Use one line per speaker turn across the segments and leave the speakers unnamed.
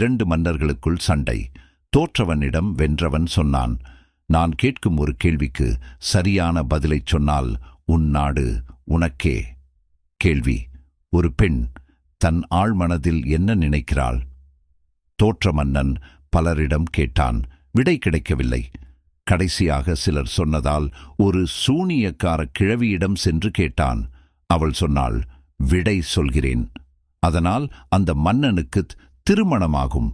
இரண்டு மன்னர்களுக்குள் சண்டை. தோற்றவனிடம் வென்றவன் சொன்னான் நான் கேட்கும் ஒரு கேள்விக்கு சரியான பதிலைச் சொன்னால் உன் நாடு உனக்கே. கேள்வி ஒரு பெண் தன் ஆழ்மனதில் என்ன நினைக்கிறாள்? தோற்ற மன்னன் பலரிடம் கேட்டான் விடை கிடைக்கவில்லை. கடைசியாக சிலர் சொன்னதால் ஒரு சூனியக்கார கிழவியிடம் சென்று கேட்டான். அவள் சொன்னாள் விடை சொல்கிறேன். அதனால் அந்த மன்னனுக்கு திருமணமாகும்.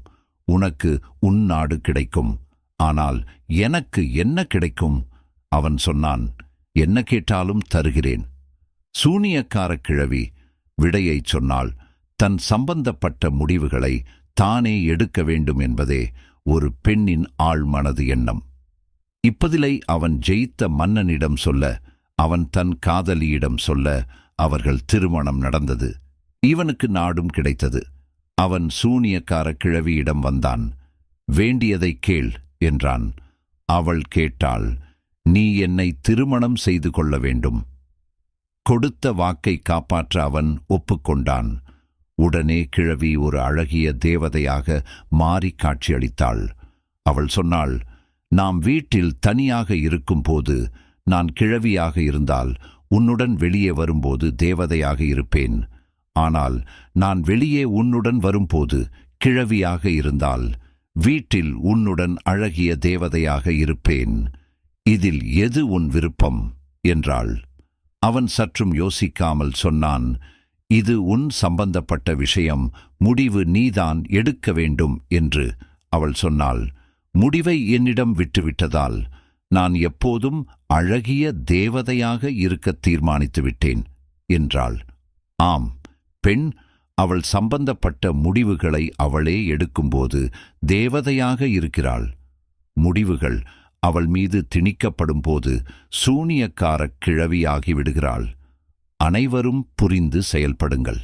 உனக்கு உன் நாடு கிடைக்கும். ஆனால் எனக்கு என்ன கிடைக்கும்? அவன் சொன்னான் என்ன கேட்டாலும் தருகிறேன். சூனியக்கார கிழவி விடையைச் சொன்னால் தன் சம்பந்தப்பட்ட முடிவுகளை தானே எடுக்க வேண்டும் என்பதே ஒரு பெண்ணின் ஆழ்மனது எண்ணம். இப்பதிலை அவன் ஜெயித்த மன்னனிடம் சொல்ல அவன் தன் காதலியிடம் சொல்ல அவர்கள் திருமணம் நடந்தது. இவனுக்கு நாடும் கிடைத்தது. அவன் சூனியக்கார கிழவியிடம் வந்தான். வேண்டியதை கேள் என்றான். அவள் கேட்டாள் நீ என்னை திருமணம் செய்து கொள்ள வேண்டும். கொடுத்த வாக்கை காப்பாற்ற அவன் ஒப்புக்கொண்டான். உடனே கிழவி ஒரு அழகிய தேவதையாக மாறி காட்சியளித்தாள். அவள் சொன்னாள் நாம் வீட்டில் தனியாக இருக்கும்போது நான் கிழவியாக இருந்தால் உன்னுடன் வெளியே வரும்போது தேவதையாக இருப்பேன். ஆனால் நான் வெளியே உன்னுடன் வரும்போது கிழவியாக இருந்தால் வீட்டில் உன்னுடன் அழகிய தேவதையாக இருப்பேன். இதில் எது உன் விருப்பம்? என்றாள். அவன் சற்றும் யோசிக்காமல் சொன்னான் இது உன் சம்பந்தப்பட்ட விஷயம். முடிவு நீதான் எடுக்க வேண்டும் என்று அவள் சொன்னாள். முடிவை என்னிடம் விட்டுவிட்டதால் நான் எப்போதும் அழகிய தேவதையாக இருக்க தீர்மானித்து விட்டேன் என்றாள். ஆம் பெண் அவள் சம்பந்தப்பட்ட முடிவுகளை அவளே எடுக்கும்போது தேவதையாக இருக்கிறாள். முடிவுகள் அவள் மீது திணிக்கப்படும் போது சூனியக்காரக் கிழவியாகிவிடுகிறாள் அனைவரும் புரிந்து செயல்படுங்கள்.